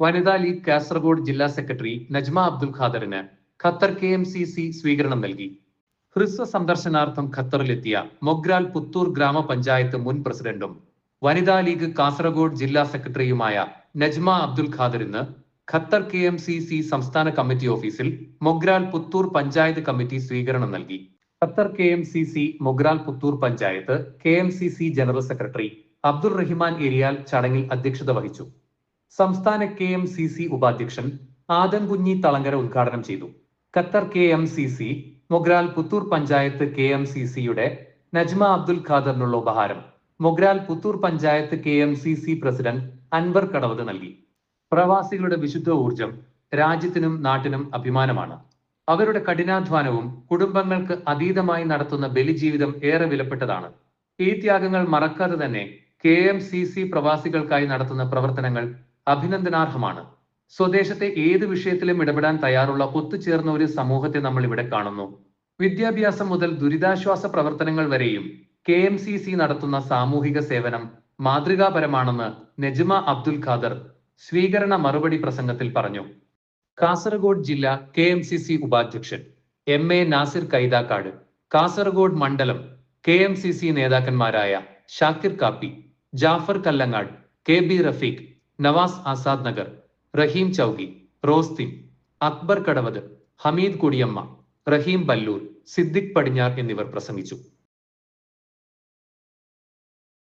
വനിതാ ലീഗ് കാസർഗോഡ് ജില്ലാ secretary Najma Abdul ഖാദറിന് Qatar K M C C സ്വീകരണം നൽകി. ഹ്രസ്വ സന്ദർശനാർത്ഥം ഖത്തറിലെത്തിയ മൊഗ്രാൽ പുത്തൂർ ഗ്രാമപഞ്ചായത്ത് മുൻ പ്രസിഡന്റും വനിതാ ലീഗ് കാസർഗോഡ് ജില്ലാ സെക്രട്ടറിയുമായ Najma Abdul ഖാദറിന് Qatar K M C C സംസ്ഥാന കമ്മിറ്റി ഓഫീസിൽ മൊഗ്രാൽ പുത്തൂർ പഞ്ചായത്ത് കമ്മിറ്റി സ്വീകരണം നൽകി. Qatar K M C C Mogral Puthur panchayat K M C C general secretary Abdul Rahiman Eriyal ചടങ്ങിൽ അധ്യക്ഷത വഹിച്ചു. സംസ്ഥാന കെ എം സി സി ഉപാധ്യക്ഷൻ ആദൻകുഞ്ഞി തളങ്കര ഉദ്ഘാടനം ചെയ്തു. Qatar K M C C Mogral Puthur panchayat K M C സിയുടെ നജ്മ അബ്ദുൽ ഖാദറിനുള്ള ഉപഹാരം. Mogral Puthur panchayat K M C C president Anwar Kadavath നൽകി. പ്രവാസികളുടെ വിശുദ്ധ ഊർജം രാജ്യത്തിനും നാട്ടിനും അഭിമാനമാണ്. അവരുടെ കഠിനാധ്വാനവും കുടുംബങ്ങൾക്ക് അതീതമായി നടത്തുന്ന ബലിജീവിതം ഏറെ വിലപ്പെട്ടതാണ്. ഈ ത്യാഗങ്ങൾ മറക്കാതെ തന്നെ കെ എം സി സി പ്രവാസികൾക്കായി നടത്തുന്ന പ്രവർത്തനങ്ങൾ അഭിനന്ദനാർഹമാണ്. സ്വദേശത്തെ ഏത് വിഷയത്തിലും ഇടപെടാൻ തയ്യാറുള്ള ഒത്തുചേർന്ന ഒരു സമൂഹത്തെ നമ്മൾ ഇവിടെ കാണുന്നു. വിദ്യാഭ്യാസം മുതൽ ദുരിതാശ്വാസ പ്രവർത്തനങ്ങൾ വരെയും കെ എം സി സി നടത്തുന്ന സാമൂഹിക സേവനം മാതൃകാപരമാണെന്ന് നെജ്മ അബ്ദുൽ ഖാദർ സ്വീകരണ മറുപടി പ്രസംഗത്തിൽ പറഞ്ഞു. കാസർഗോഡ് ജില്ല കെ എം സി സി ഉപാധ്യക്ഷൻ എം എ നാസിർ കൈതാക്കാട് കാസർഗോഡ് മണ്ഡലം കെ എം സി സി നേതാക്കന്മാരായ ഷാക്കിർ കാപ്പി ജാഫർ കല്ലങ്ങാട് കെ ബി റഫീഖ് നവാസ് ആസാദ് നഗർ റഹീം ചൗകി റോസ്തിൻ അക്ബർ കടവത് ഹമീദ് കുടിയമ്മ റഹീം ബല്ലൂർ സിദ്ദിഖ് പടിഞ്ഞാർ എന്നിവർ പ്രസംഗിച്ചു.